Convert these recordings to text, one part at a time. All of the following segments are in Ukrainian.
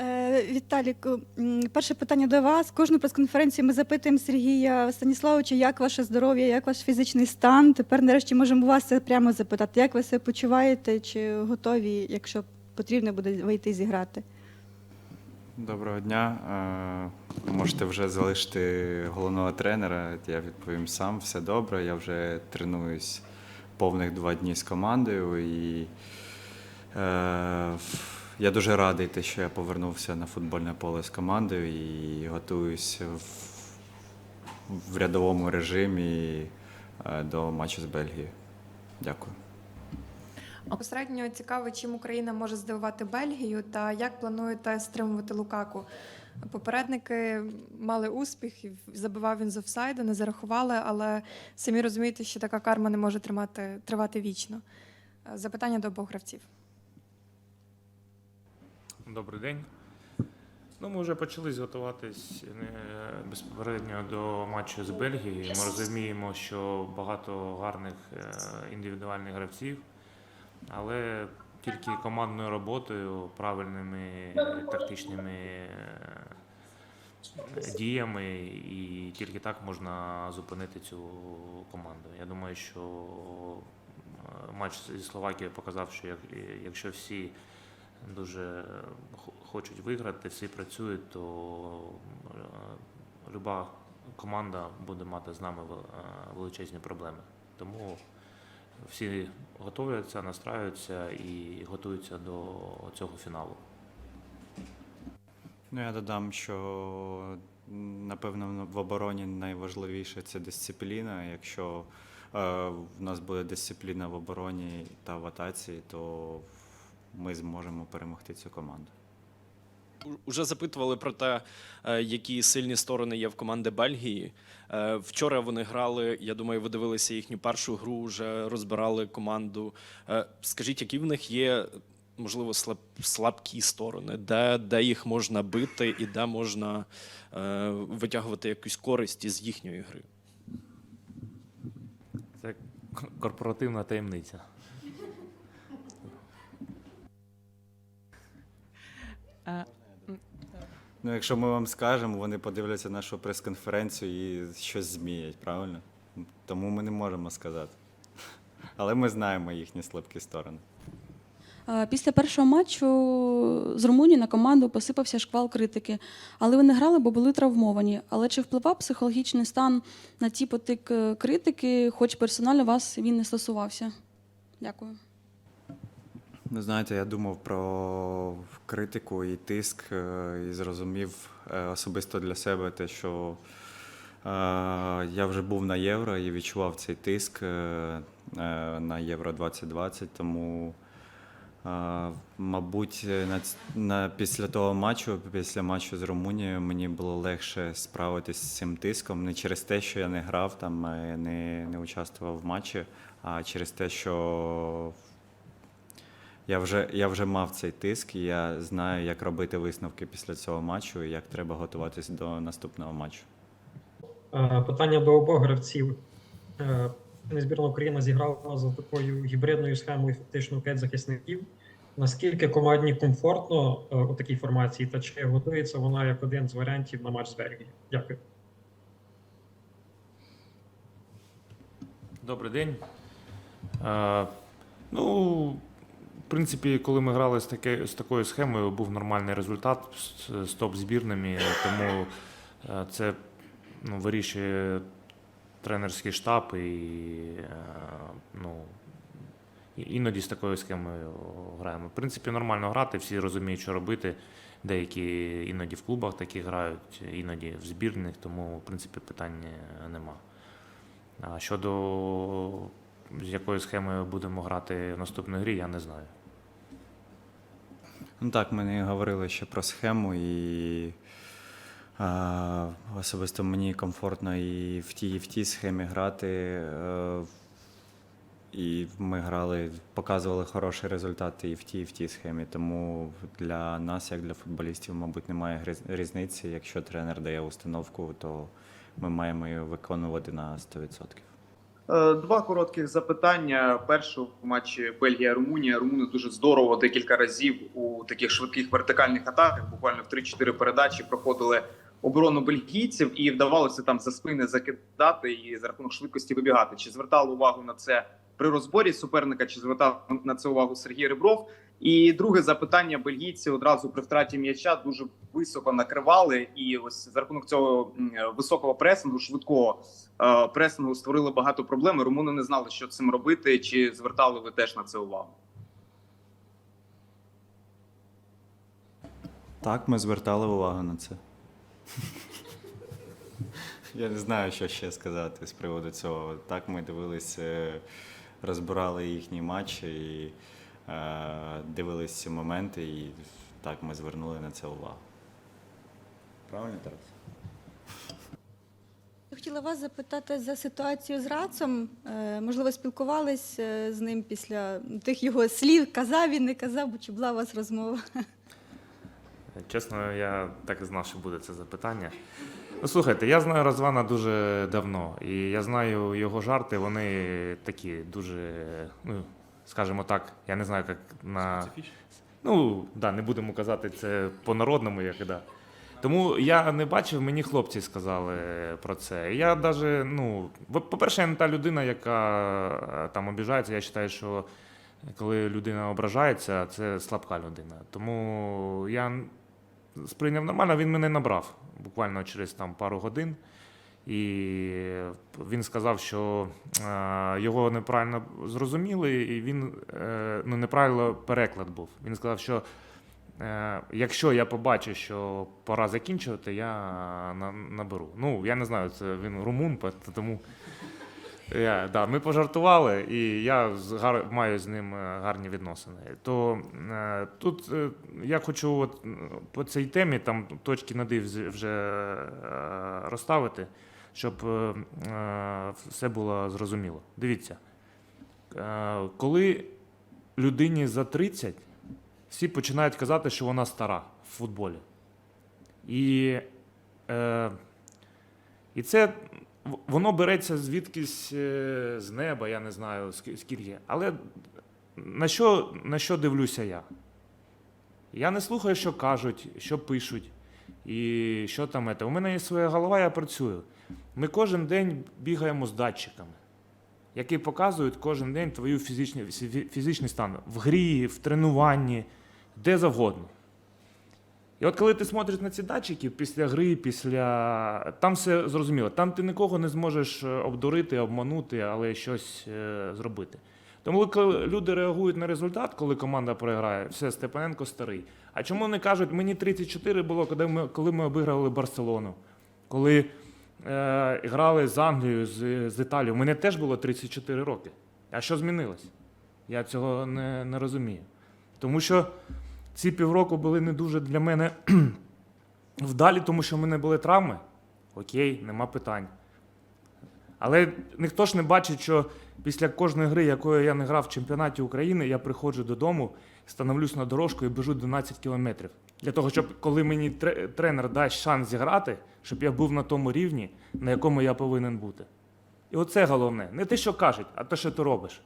Е, Віталіку, перше питання до вас. Кожну прес-конференцію ми запитуємо Сергія Станіславовича, як ваше здоров'я, як ваш фізичний стан. Тепер нарешті можемо вас це прямо запитати. Як ви себе почуваєте? Чи готові, якщо потрібно буде вийти зіграти? Доброго дня. Е, Можете вже залишити головного тренера. Я відповім сам. Все добре. Я вже тренуюсь повних два дні з командою. І е, я дуже радий, те, що я повернувся на футбольне поле з командою і готуюсь в, в рядовому режимі е, до матчу з Бельгією. Дякую. Посередньо цікаво, чим Україна може здивувати Бельгію та як плануєте стримувати Лукаку. Попередники мали успіх, забивав він з офсайду, не зарахували, але самі розумієте, що така карма не може тримати, тривати вічно. Е, Запитання до обох гравців. Добрий день. Ну, ми вже почали готуватись е, безпосередньо до матчу з Бельгією. Ми розуміємо, що багато гарних е, індивідуальних гравців, але тільки командною роботою, правильними тактичними е, діями, і тільки так можна зупинити цю команду. Я думаю, що матч зі Словакією показав, що якщо всі дуже хочуть виграти, всі працюють, то е, люба команда буде мати з нами е, величезні проблеми. Тому всі готуються, настраюються і готуються до цього фіналу. Ну, я додам, що напевно в обороні найважливіше це дисципліна. Якщо е, в нас буде дисципліна в обороні та в атаці, то ми зможемо перемогти цю команду. Уже запитували про те, е, які сильні сторони є в команди Бельгії. Е, Вчора вони грали. Я думаю, ви дивилися їхню першу гру, вже розбирали команду. Е, Скажіть, які в них є, можливо, слаб, слабкі сторони, де, де їх можна бити і де можна витягувати якусь користь із їхньої гри? Це корпоративна таємниця. Ну, якщо ми вам скажемо, вони подивляться нашу прес-конференцію і щось зміють, правильно? Тому ми не можемо сказати. Але ми знаємо їхні слабкі сторони. Після першого матчу з Румунії на команду посипався шквал критики. Але ви не грали, бо були травмовані. Але чи впливав психологічний стан на ті потик е, критики, хоч персонально вас він не стосувався? Дякую. Ну, знаєте, я думав про критику і тиск, е, і зрозумів е, особисто для себе те, що е, я вже був на євро і відчував цей тиск на Євро 2020, тому, мабуть, на, на, після того матчу, після матчу з Румунією, мені було легше справитися з цим тиском. Не через те, що я не грав там, не, не участвував в матчі, а через те, що я вже, я вже мав цей тиск, і я знаю, як робити висновки після цього матчу і як треба готуватися до наступного матчу. Е, Питання до обох гравців. Е, Збірна України зіграла за такою гібридною схемою фактично п'ять захисників. Наскільки командні комфортно е, у такій формації, та чи готується вона як один з варіантів на матч з Бельгією? Дякую. Добрий день. Е, ну, принципі, коли ми грали з, таке, з такою схемою, був нормальний результат з, з топ-збірними, тому е, це ну, вирішує тренерський штаб і е, ну, іноді з такою схемою граємо. В принципі, нормально грати, всі розуміють, що робити. Деякі іноді в клубах такі грають, іноді в збірних, тому в принципі питань нема. А щодо з якою схемою будемо грати в наступній грі, я не знаю. Ну так, ми не говорили ще про схему, і е, особисто мені комфортно і в тій, і в тій схемі грати. Е, і ми грали, показували хороші результати і в тій, і в тій схемі. Тому для нас, як для футболістів, мабуть, немає різниці. Якщо тренер дає установку, то ми маємо її виконувати на 100%. Е, Два коротких запитання. Перше в матчі Бельгія-Румунія. Румуни дуже здорово декілька разів у таких швидких вертикальних атаках, буквально в 3-4 передачі проходили оборону бельгійців і вдавалося там за спини закидати і за рахунок швидкості вибігати. Чи звертали увагу на це при розборі суперника? Чи звертав на це увагу Сергій Ребров? І друге запитання: бельгійці одразу при втраті м'яча дуже високо накривали, і ось за рахунок цього високого пресингу, швидкого е, пресингу створили багато проблем. Румуни не знали, що цим робити. Чи звертали ви теж на це увагу? Так, ми звертали увагу на це. Я не знаю, що ще сказати з приводу цього. Так, ми дивилися, розбирали їхні матчі і е, дивились ці моменти, і так ми звернули на це увагу. Правильно, Тарас? Я хотіла вас запитати за ситуацію з Рацом. Е, Можливо, спілкувались е, з ним після тих його слів, казав він, не казав, бо чи була у вас розмова? Чесно, я так і знав, що буде це запитання. Ну, слухайте, я знаю Розвана дуже давно, і я знаю його жарти, вони такі дуже, ну, скажімо так, я не знаю, як на. Ну, да, не будемо казати це по-народному, як і да. Тому я не бачив, мені хлопці сказали про це. Я навіть, ну, по- по-перше, я не та людина, яка е, там обіжається. Я вважаю, що коли людина ображається, це слабка людина. Тому я сприйняв нормально, він мене набрав буквально через там пару годин. І він сказав, що е, його неправильно зрозуміли, і він е, ну, неправильно переклад був. Він сказав, що е, якщо я побачу, що пора закінчувати, я на, наберу. Ну, я не знаю, це він румун, тому я, да, ми пожартували, і я гар, маю з ним гарні відносини. То тут я хочу от, по цій темі там точки над «і» вже розставити, щоб е, е, все було зрозуміло. Дивіться, е, коли людині за 30, всі починають казати, що вона стара в футболі. І, і це воно береться звідкись з неба, я не знаю скільки. Але на що, на що дивлюся я? Я не слухаю, що кажуть, що пишуть, і що там. Це. У мене є своя голова, я працюю. Ми кожен день бігаємо з датчиками, які показують кожен день твою фізичний, фізичний стан в грі, в тренуванні, де завгодно. І от коли ти смотриш на ці датчики після гри, після. Там все зрозуміло. Там ти нікого не зможеш е, обдурити, обманути, але щось е, зробити. Тому коли люди реагують на результат, коли команда програє, все, Степаненко старий. А чому не кажуть, мені 34 було, коли ми, коли ми обіграли Барселону, коли е, грали з Англією, з, з Італією, Мене теж було 34 роки. А що змінилось? Я цього не, не розумію. Тому що ці півроку були не дуже для мене вдалі, тому що в мене були травми. Окей, нема питань. Але ніхто ж не бачить, що після кожної гри, якою я не грав в чемпіонаті України, я приходжу додому, становлюсь на дорожку і біжу 12 кілометрів. Для того, щоб коли мені тренер дасть шанс зіграти, щоб я був на тому рівні, на якому я повинен бути. І оце головне. Не те, що кажуть, а те, що ти робиш.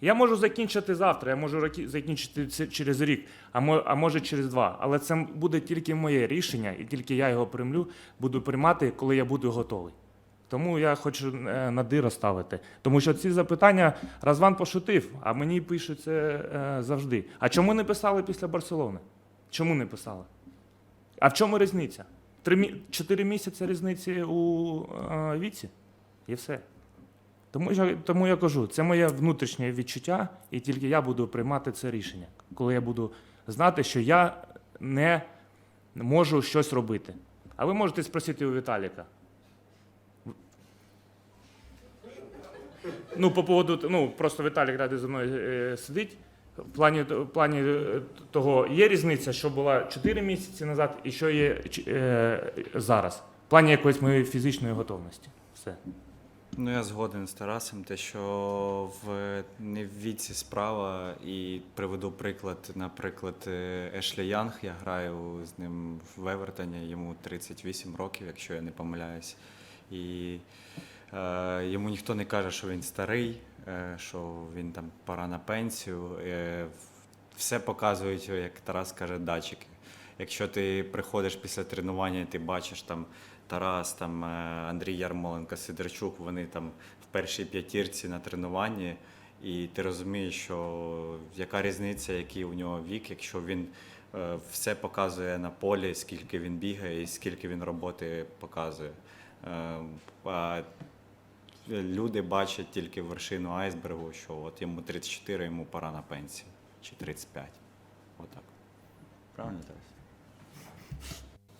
Я можу закінчити завтра, я можу закінчити через рік, а може через два. Але це буде тільки моє рішення, і тільки я його приймлю, буду приймати, коли я буду готовий. Тому я хочу е, на диро ставити. Тому що ці запитання Разван пошутив, а мені пишуть це е, завжди. А чому не писали після Барселони? Чому не писали? А в чому різниця? Чотири місяці різниці у е, віці, і все. Тому я, тому я кажу, це моє внутрішнє відчуття, і тільки я буду приймати це рішення, коли я буду знати, що я не можу щось робити. А ви можете спросити у Віталіка. Ну, по поводу, ну, просто Віталік ради зі мною е, сидить. В плані, в плані е, того, є різниця, що була 4 місяці назад і що є е, зараз. В плані якоїсь моєї фізичної готовності. Все. Ну, я згоден з Тарасом, те, що в не в віці справа, і приведу приклад, наприклад, е, Ешлі Янг. Я граю з ним в Евертоні, йому 38 років, якщо я не помиляюсь. І Е, Йому ніхто не каже, що він старий, е, що він там пора на пенсію. Е, Все показують, як Тарас каже, датчики. Якщо ти приходиш після тренування, ти бачиш там Тарас, там е, Андрій Ярмоленко, Сидорчук, вони там в першій п'ятірці на тренуванні, і ти розумієш, що яка різниця, який у нього вік, якщо він е, все показує на полі, скільки він бігає і скільки він роботи показує. Люди бачать тільки вершину айсбергу, що от йому 34, йому пора на пенсію. Чи 35. Отак. Правильно, Тарас?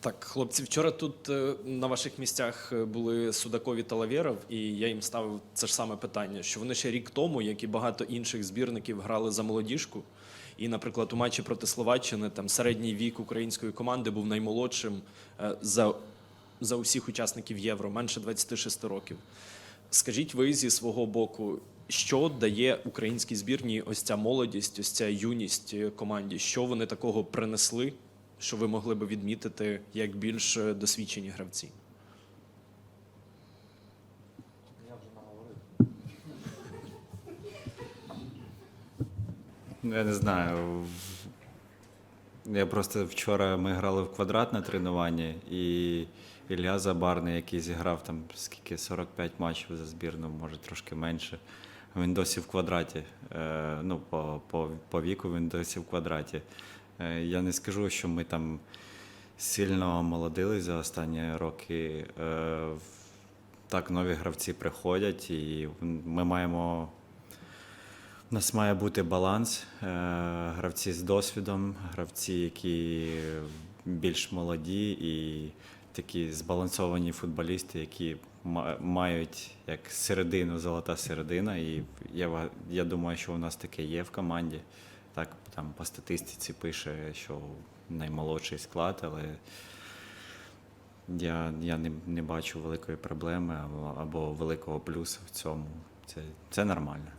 Так, хлопці, вчора тут е, на ваших місцях е, були Судаков і Талавєров, і я їм ставив це ж саме питання, що вони ще рік тому, як і багато інших збірників, грали за молодіжку. І, наприклад, у матчі проти Словаччини там середній вік української команди був наймолодшим е, за, за усіх учасників євро, менше 26 років. Скажіть ви зі свого боку, що дає українській збірній ось ця молодість, ось ця юність команді? Що вони такого принесли, що ви могли би відмітити як більш досвідчені гравці? Ну, Я не знаю. Я просто вчора ми грали в квадрат на тренуванні, і Ілля Забарний, який зіграв там скільки 45 матчів за збірну, може трошки менше. Він досі в квадраті. Е, Ну, по, по, по віку він досі в квадраті. Е, Я не скажу, що ми там сильно молодились за останні роки. Е, Так, нові гравці приходять, і ми маємо. У нас має бути баланс. Гравці з досвідом, гравці, які більш молоді, і такі збалансовані футболісти, які мають як середину, золота середина. І я, я думаю, що у нас таке є в команді. Так, там по статистиці пише, що наймолодший склад, але я, я не, не бачу великої проблеми або, або великого плюсу в цьому. Це, це нормально.